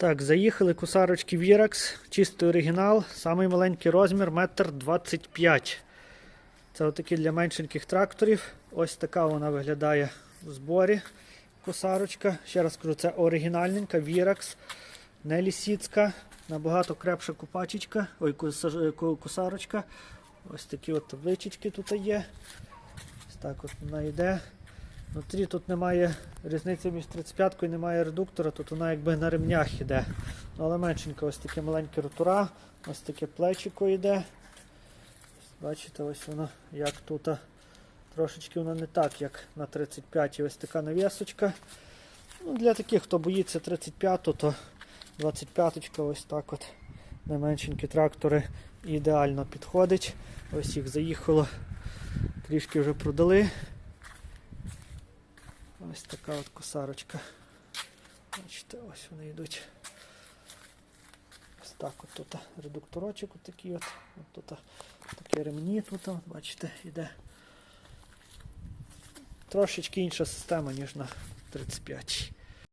Так, заїхали кусарочки Virax, чистий оригінал, самий маленький розмір, метр 25. Це отакі для меншеньких тракторів. Ось така вона виглядає в зборі. Кусарочка. Ще раз кажу, це оригінальненька Virax, не лісіцька, набагато крепша купачечка, ой, кусарочка. Ось такі от табличечки тут є. Ось так от вона йде. Внутрі тут немає різниці між 35 і немає редуктора, тут вона якби на ремнях йде. Ну, але меншенька, ось таке маленьке ротура, ось таке плечико йде. Бачите, ось воно як тут. Трошечки воно не так, як на 35 ось така навісочка. Ну, для таких, хто боїться 35, то 25 ось так от. Найменшенькі трактори ідеально підходить. Ось їх заїхало, трішки вже продали. Ось така от косарочка. Бачите, ось вони йдуть. Ось так от тут редукторочок от такий от. от тут такі ремні тут, от, бачите, йде. Трошечки інша система, ніж на 35.